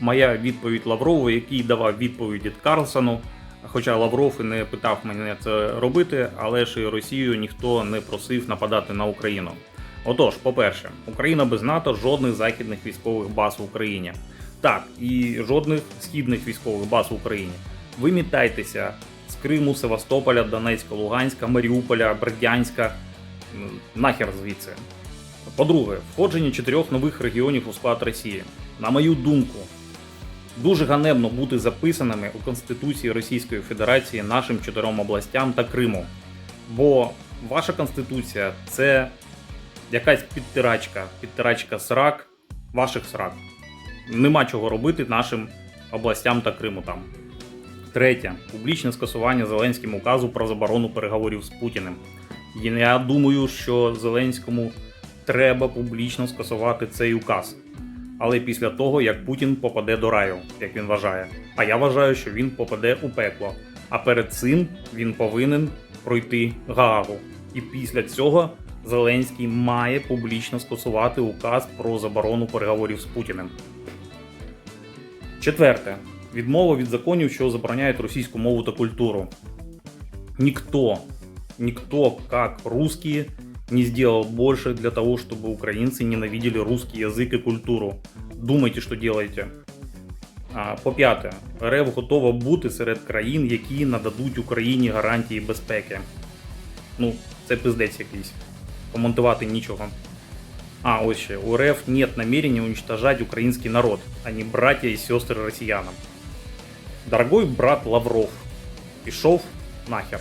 моя відповідь Лаврову, який давав відповіді Карлсону. Хоча Лавров і не питав мене це робити, але ж і Росію ніхто не просив нападати на Україну. Отож, по-перше, Україна без НАТО жодних західних військових баз в Україні. Так, і жодних східних військових баз в Україні. Вимітайтеся з Криму, Севастополя, Донецька, Луганська, Маріуполя, Бердянська. Нахер звідси. По-друге, входження чотирьох нових регіонів у склад Росії. На мою думку, дуже ганебно бути записаними у Конституції Російської Федерації нашим чотирьом областям та Криму. Бо ваша конституція це якась підтирачка, підтирачка срак, ваших срак. Нема чого робити нашим областям та Криму там. Третє. Публічне скасування Зеленським указу про заборону переговорів з Путіним. Я думаю, що Зеленському треба публічно скасувати цей указ. Але після того, як Путін попаде до раю, як він вважає. А я вважаю, що він попаде у пекло. А перед цим він повинен пройти Гаагу. І після цього Зеленський має публічно скасувати указ про заборону переговорів з Путіним. Четверте. Відмова від законів, що забороняють російську мову та культуру. Никто, никто, как русские, не сделал больше для того, чтобы украинцы ненавидели русский язык и культуру. Думайте, що делаете. А, По-п'яте, РФ готова бути серед країн, які нададуть Україні гарантії безпеки. Ну, це пиздець якийсь. Коментувати нічого. А, ось ще. У РФ нет намерения уничтожать украинский народ, а не братья и сестры россиянам. Дорогой брат Лавров, пішов нахер.